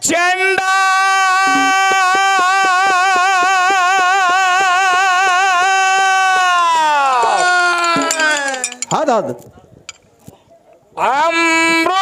ಚಂಡ. ಅದಾದ ಅಮೃತದ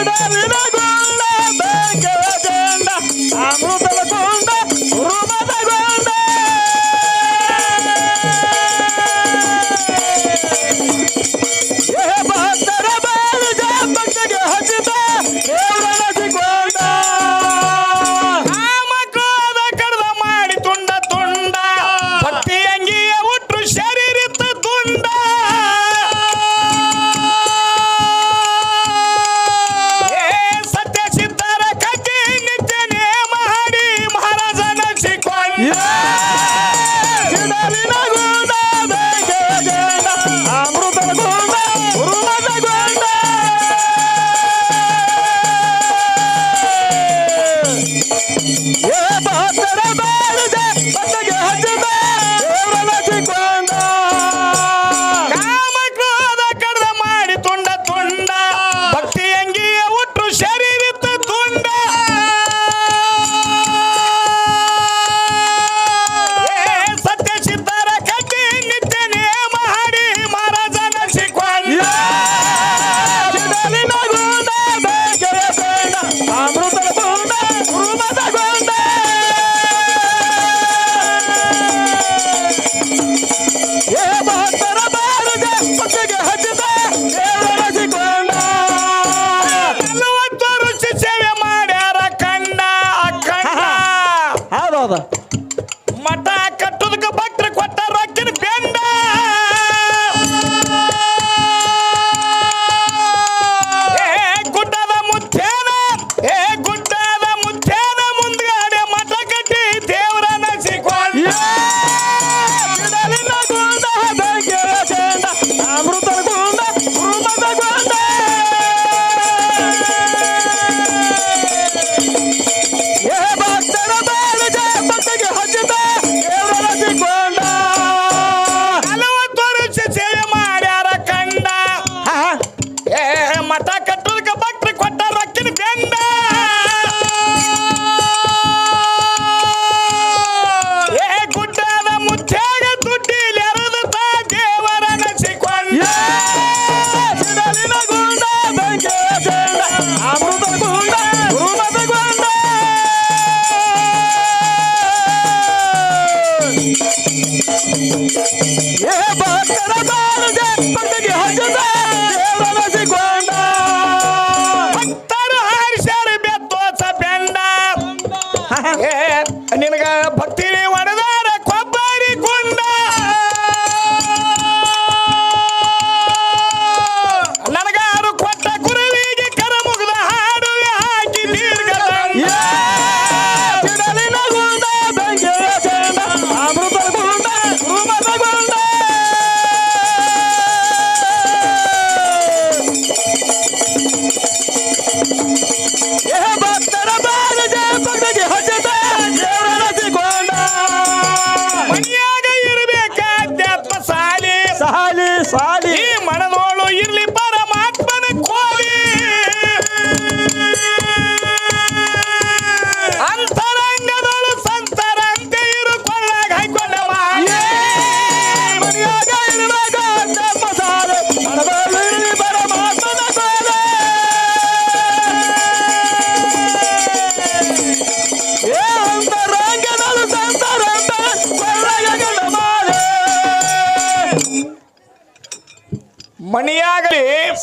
ಬಿಡಲಿನ ಮಾತಡಬಾರ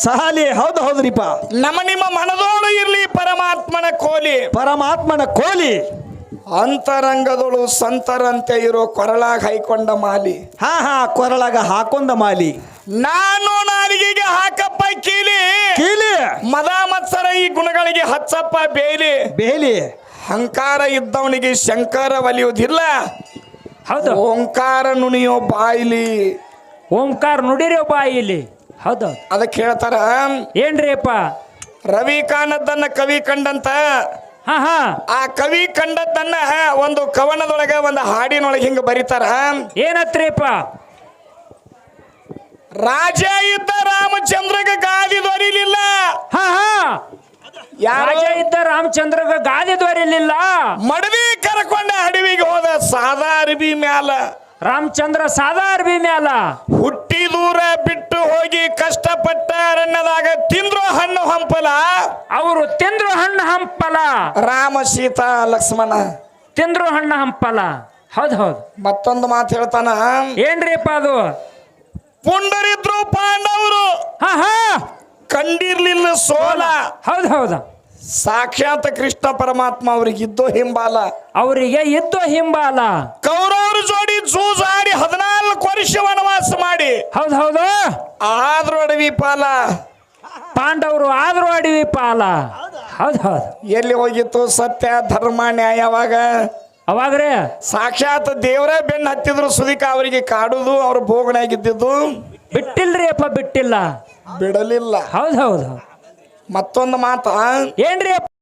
ಮಣಿಯಾಗಲಿ ಹೌದು ಹೌದು ಹೌದ್ರಿಪ್ಪ ನಮ್ಮ ನಿಮ್ಮ ಮನದೋಳು ಇರ್ಲಿ ಪರಮಾತ್ಮನ ಕೋಲಿ. ಪರಮಾತ್ಮನ ಕೋಲಿ. ಅಂತರಂಗದೋಳು ಸಂತರಂತೆ ಇರೋ ಕೊರಳಾಗ ಹೈಕೊಂಡ ಮಾಲಿ. ಹಾ ಹಾ ಕೊರಳಾಗ ಹಾಕೊಂಡ ಮಾಲಿ. ನಾನು ನಾಲಿಗೆಗೆ ಹಾಕಪ್ಪ ಕೀಲಿ. ಕೀಲಿ. ಮದ ಮತ್ಸರ ಈ ಗುಣಗಳಿಗೆ ಹಚ್ಚಪ್ಪ ಬೇಲಿ. ಬೇಲಿ. ಅಹಂಕಾರ ಇದ್ದವನಿಗೆ ಶಂಕರ ಒಲಿಯುವುದಿಲ್ಲ. ಹೌದು. ಓಂಕಾರ ನುಣಿಯೋ ಬಾಯಿಲಿ. ಓಂಕಾರ ನುಡಿರೋ ಬಾಯಿಲಿ. ಹೌದು. ಅದಕ್ಕೆ ಹೇಳ್ತಾರ ಏನ್ರಿ ಅಪ್ಪ? ರವಿ ಕಾಣದ್ದನ್ನ ಕವಿ ಕಂಡಂತ. ಹಾ ಹಾ. ಆ ಕವಿ ಕಂಡದ್ದನ್ನ ಒಂದು ಕವನದೊಳಗ ಒಂದು ಹಾಡಿನೊಳಗೆ ಹಿಂಗ ಬರೀತಾರ. ಏನತ್ರಿಪ್ಪ ರಾಜ ಇದ್ದ ರಾಮಚಂದ್ರಗ ಗಾದಿ ದೊರಿಲಿಲ್ಲ. ಹಾ ಹಾ. ಯಾರ ರಾಜ ಇದ್ದ ರಾಮಚಂದ್ರಗ ಗಾದಿ ದೊರಿಲಿಲ್ಲ. ಮಡವಿ ಕರ್ಕೊಂಡ ಅಡವಿಗೆ ಹೋದ ಸಾದಾ ಅರಬಿ ಮ್ಯಾಲ. ರಾಮಚಂದ್ರ ಸಾದಾರ್ ಅರ್ಬಿ ಮ್ಯಾಲ. ಹುಟ್ಟಿ ದೂರ ಬಿಟ್ಟು ಹೋಗಿ ಕಷ್ಟಪಟ್ಟ ಅರಣ್ಯದಾಗ ತಿಂದ್ರು ಹಣ್ಣು ಹಂಪಲ? ಅವರು ತಿಂದ್ರು ಹಣ್ಣು ಹಂಪಲ. ರಾಮ ಸೀತಾ ಲಕ್ಷ್ಮಣ. ತಿಂದ್ರು ಹಣ್ಣು ಹಂಪಲ. ಹೌದ್ ಹೌದು. ಮತ್ತೊಂದು ಮಾತು ಹೇಳ್ತಾನ? ಏನ್ರಿಪ್ಪ ಅದು? ಪುಂಡರಿದ್ರು ಪಾಂಡವರು. ಹಾ ಹಾ. ಕಂಡಿರ್ಲಿಲ್ಲ ಸೋಲ. ಹೌದ್ ಹೌದು. ಸಾಕ್ಷಾತ್ ಕೃಷ್ಣ ಪರಮಾತ್ಮ ಅವ್ರಿಗೆ ಇದ್ದೋ ಹಿಂಬಾಲ. ಅವರಿಗೆ ಇದ್ದು ಹಿಂಬಾಲ. ಕೌರವ್ರ ಜೋಡಿ ಹೌದ್ ಹೌದು. ಆದ್ರೂ ಅಡವಿ ಪಾಲ. ಪಾಂಡವರು ಆದ್ರೂ ಅಡವಿ ಪಾಲ. ಹೌದು ಹೌದು. ಎಲ್ಲಿ ಹೋಗಿತ್ತು ಸತ್ಯ ಧರ್ಮ ನ್ಯಾಯವಾಗ ಅವಾಗ್ರೆ? ಸಾಕ್ಷಾತ್ ದೇವರೇ ಬೆನ್ನು ಹತ್ತಿದ್ರು ಸುದಿಕ ಅವರಿಗೆ ಕಾಡುದು ಅವ್ರ ಭೋಗನಾಗಿದ್ದಿದ್ದು. ಬಿಟ್ಟಿಲ್ರಿ ಅಪ್ಪ ಬಿಟ್ಟಿಲ್ಲ. ಬಿಡಲಿಲ್ಲ. ಹೌದು ಹೌದು. ಮತ್ತೊಂದು ಮಾತ. ಏನ್ರಿ